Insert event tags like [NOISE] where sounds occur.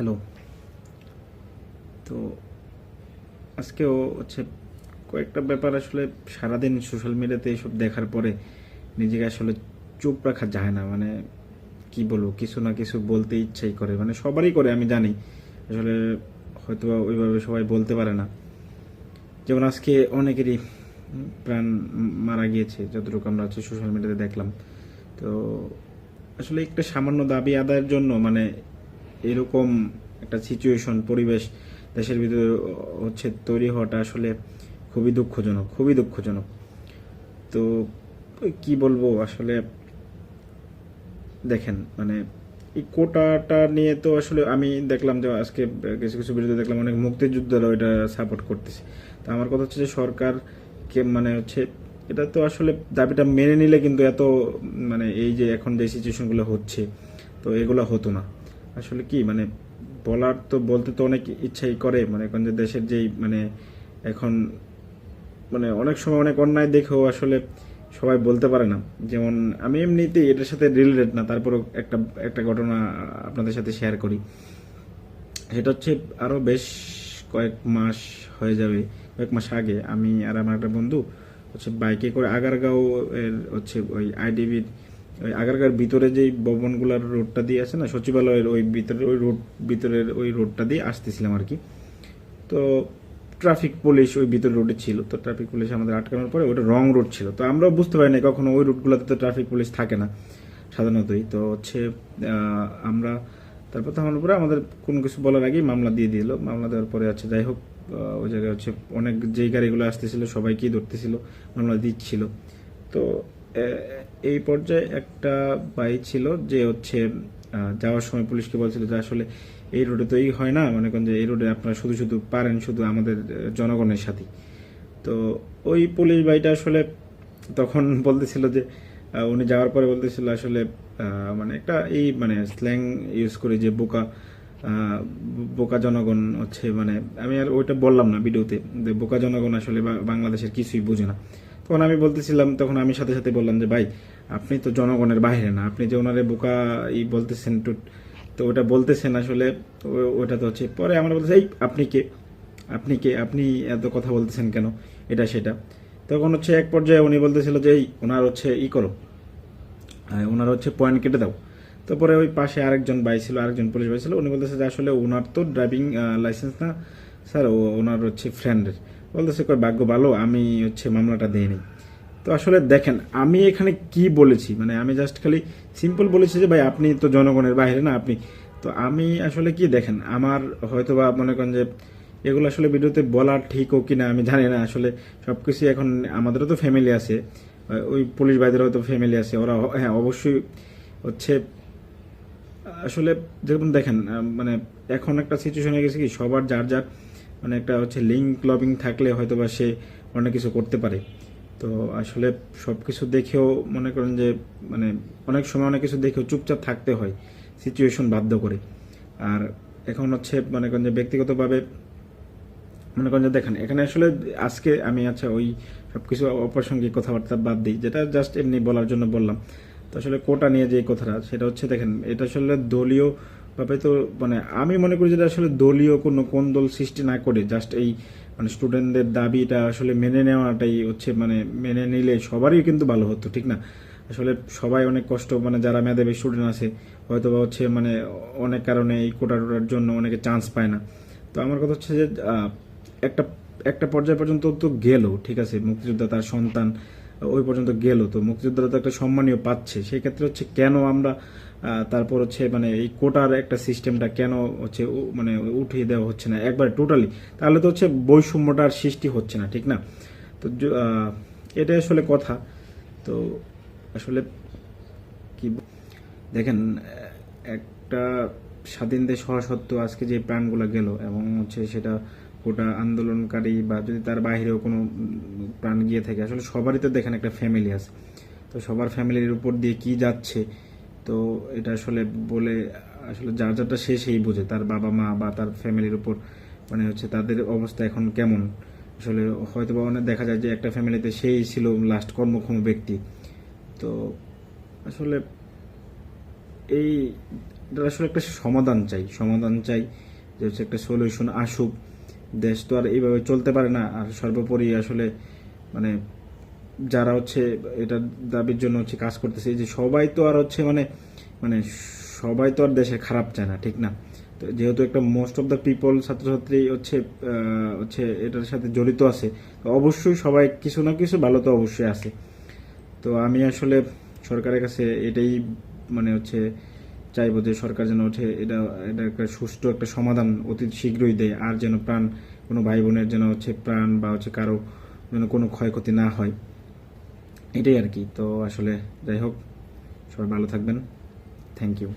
Hello তো আজকেও হচ্ছে কয়েকটা ব্যাপার আসলে সারাদিন সোশ্যাল মিডিয়াতে এসব দেখার পরে নিজেকে আসলে চুপ রাখা যায় না। মানে কি বলব, কিছু না কিছু বলতে ইচ্ছাই করে। মানে সবারই করে, আমি জানি। আসলে হয়তো ওইভাবে সবাই বলতে পারে না। যেমন আজকে অনেকেরই প্রাণ মারা গিয়েছে, যতটুকু আমরা হচ্ছে সোশ্যাল মিডিয়াতে দেখলাম। তো আসলে একটা সামান্য দাবি আদায়ের জন্য মানে এরকম একটা সিচুয়েশন পরিবেশ দেশের ভিতরে হচ্ছে তৈরি হওয়াটা আসলে খুবই দুঃখজনক খুবই দুঃখজনক। তো কি বলব, আসলে দেখেন মানে এই কোটাটা নিয়ে তো আসলে আমি দেখলাম যে আজকে কিছু কিছু বিরোধী দেখলাম অনেক মুক্তিযুদ্ধরা এটা সাপোর্ট করতেছে। তো আমার কথা হচ্ছে যে সরকারকে মানে হচ্ছে এটা তো আসলে দাবিটা মেনে নিলে কিন্তু এত মানে এই যে এখন যে সিচুয়েশনগুলো হচ্ছে, তো এগুলো হতো না। আসলে কি মানে বলার তো বলতে তো অনেক ইচ্ছাই করে মানে এখন যে দেশের যেই মানে এখন মানে অনেক সময় অনেক অন্যায় দেখেও আসলে সবাই বলতে পারে না। যেমন আমি এমনিতেই এটার সাথে রিলেটেড না, তারপরেও একটা একটা ঘটনা আপনাদের সাথে শেয়ার করি। সেটা হচ্ছে আরও বেশ কয়েক মাস হয়ে যাবে, কয়েক মাস আগে আমি আর আমার একটা বন্ধু হচ্ছে বাইকে করে আগারগাঁও এর হচ্ছে ওই আইডিবির ওই ভিতরে যেই ভবনগুলোর রোডটা দিয়ে আছে না, সচিবালয়ের ওই ভিতরে ওই রোড, ভিতরের ওই রোডটা দিয়ে আসতেছিলাম আর কি। তো ট্রাফিক পুলিশ ওই ভিতর রোডে ছিল, তো ট্রাফিক পুলিশ আমাদের আটকানোর পরে ওটা রং রোড ছিল। তো আমরাও বুঝতে পারি না কখনো ওই রুটগুলোতে তো ট্রাফিক পুলিশ থাকে না, সাধারণতই। তো হচ্ছে আমরা তারপর তখন পরে আমাদের কোনো কিছু বলার আগেই মামলা দিয়ে দিল। মামলা দেওয়ার পরে আছে যাই হোক ওই জায়গায় হচ্ছে অনেক যেই গাড়িগুলো আসতেছিল, সবাইকেই ধরতেছিল, মামলা দিচ্ছিল। তো এই পর্যায়ে একটা বাই ছিল যে হচ্ছে যাওয়ার সময় পুলিশকে বলছিল যে আসলে এই রোডে তো এই হয় না। মনে করেন যে এই রোডে আপনারা শুধু শুধু পারেন শুধু আমাদের জনগণের সাথে তো ওই পুলিশ ভাইটা আসলে তখন [LAUGHS] বলতেছিল যে উনি যাওয়ার পরে বলতেছিল আসলে মানে একটা এই মানে স্ল্যাং ইউজ করে যে বোকা বোকা জনগণ হচ্ছে মানে আমি আর ওইটা বললাম না ভিডিওতে, যে বোকা জনগণ আসলে বাংলাদেশের কিছুই বোঝে না। তখন আমি বলতেছিলাম, তখন আমি সাথে সাথে বললাম যে, ভাই, আপনি তো জনগণের বাইরে না। আপনি যে ওনারে বোকা ই বলতেছেন টু তো ওটা বলতেছেন আসলে ওটা তো হচ্ছে। পরে আমরা বলতেছি, এই, আপনি কে? আপনি কে? আপনি এত কথা বলতেছেন কেন? এটা সেটা। তখন হচ্ছে এক পর্যায়ে উনি বলতেছিল যে, এই, ওনার হচ্ছে ই করো। ওনার হচ্ছে পয়েন্ট কেটে দাও। তারপরে ওই পাশে আরেকজন ভাই ছিল, আরেকজন পুলিশ ভাই ছিল, উনি বলতেছে যে, আসলে ওনার তো ড্রাইভিং লাইসেন্স না। স্যার ওনার হচ্ছে ফ্রেন্ডের বলতেছে কই ভাগ্য ভালো, আমি হচ্ছে মামলাটা দিইনি। তো আসলে দেখেন, আমি এখানে কি বলেছি? মানে আমি জাস্ট খালি সিম্পল বলেছি যে, ভাই, আপনি তো জনগণের বাইরে না, আপনি তো আমি আসলে কি দেখেন, আমার হয়তো বা মনে করেন যে, এগুলো আসলে ভিডিওতে বলা ঠিক কি না আমি জানি না। আসলে সব সবকিছু এখন আমাদেরও তো ফ্যামিলি আছে ওই পুলিশ ভাইদেরও তো ফ্যামিলি আছে, ওরা হ্যাঁ অবশ্যই হচ্ছে, আসলে যেরকম দেখেন মানে এখন একটা সিচুয়েশন গেছে কি, সবার যার যার মানে একটা হচ্ছে লিঙ্ক লবিং থাকলে হয়তো বা সে অনেক কিছু করতে পারে। তো আসলে সব কিছু দেখেও মনে করেন যে মানে অনেক সময় অনেক কিছু দেখেও চুপচাপ থাকতে হয় সিচুয়েশন বাধ্য করে। আর এখন হচ্ছে মনে করেন যে ব্যক্তিগতভাবে, মনে করেন যে দেখেন, এখানে আসলে আজকে আমি আচ্ছা ওই সব সবকিছু অপ্রাসঙ্গিক কথাবার্তা বাদ দিই, যেটা জাস্ট এমনি বলার জন্য বললাম। তো আসলে কোটা নিয়ে যে কথাটা, সেটা হচ্ছে দেখেন, এটা আসলে দলীয় ভাবে তো মানে আমি মনে করি যেটা আসলে দলীয় কোনো, কোন দল সৃষ্টি না করে জাস্ট এই মানে স্টুডেন্টদের দাবিটা আসলে মেনে নেওয়াটাই হচ্ছে মানে মেনে নিলে সবারই কিন্তু ভালো হতো, ঠিক না? আসলে সবাই অনেক কষ্ট মানে যারা মেধাবী স্টুডেন্ট আছে হয়তো বা হচ্ছে মানে অনেক কারণে এই কোটাটার জন্য অনেকে চান্স পায় না। তো আমার কথা হচ্ছে যে একটা একটা পর্যায় পর্যন্ত তো গেল, ঠিক আছে? মুক্তিযোদ্ধা তার সন্তান, ওই পর্যন্ত গেল, তো মুক্তিযোদ্ধারা তো একটা সম্মানীয় পাচ্ছে। সেই ক্ষেত্রে হচ্ছে কেন আমরা তারপর হচ্ছে মানে এই কোটার একটা সিস্টেমটা কেন হচ্ছে মানে উঠিয়ে দেওয়া হচ্ছে না একবারে টোটালি তাহলে তো হচ্ছে বৈষম্যটার সৃষ্টি হচ্ছে না, ঠিক না? তো এটাই আসলে কথা। তো আসলে কি দেখেন একটা স্বাধীন দেশ হওয়া সত্ত্বেও আজকে যে প্রাণগুলো গেল এবং হচ্ছে সেটা গোটা আন্দোলনকারী বা যদি তার বাইরেও কোনো প্রাণ গিয়ে থাকে, আসলে সবারই তো দেখেন একটা ফ্যামিলি আছে। তো সবার ফ্যামিলির উপর দিয়ে কি যাচ্ছে? তো এটা আসলে বলে, আসলে যার যারটা সে সেই বোঝে, তার বাবা মা বা তার ফ্যামিলির উপর মানে হচ্ছে তাদের অবস্থা এখন কেমন? আসলে হয়তো বা অনেক দেখা যায় যে একটা ফ্যামিলিতে সেই ছিল লাস্ট কর্মক্ষম ব্যক্তি। তো আসলে এই আসলে একটা সমাধান চাই সমাধান চাই যে হচ্ছে একটা সলিউশন আসুক। দেশ তো আর এইভাবে চলতে পারে না, আর সর্বোপরি আসলে মানে যারা হচ্ছে এটার দাবির জন্য হচ্ছে কাজ করতেছে যে সবাই তো আর হচ্ছে মানে মানে সবাই তো আর দেশের খারাপ চায় না, ঠিক না? তো যেহেতু একটা মোস্ট অফ দ্য পিপল ছাত্রছাত্রী হচ্ছে হচ্ছে এটার সাথে জড়িত আছে, তো অবশ্যই সবাই কিছু না কিছু ভালো তো অবশ্যই আছে। তো আমি আসলে সরকারের কাছে এটাই মানে হচ্ছে চাইব যে সরকার যেন হচ্ছে এটা এটা একটা সুষ্ঠু একটা সমাধান অতি শীঘ্রই দেয়, আর যেন প্রাণ, কোনো ভাই বোনের যেন হচ্ছে প্রাণ বা হচ্ছে কারও যেন কোনো ক্ষয়ক্ষতি না হয়। এটাই আর কি। তো আসলে যাই হোক সবাই ভালো থাকবেন। Thank you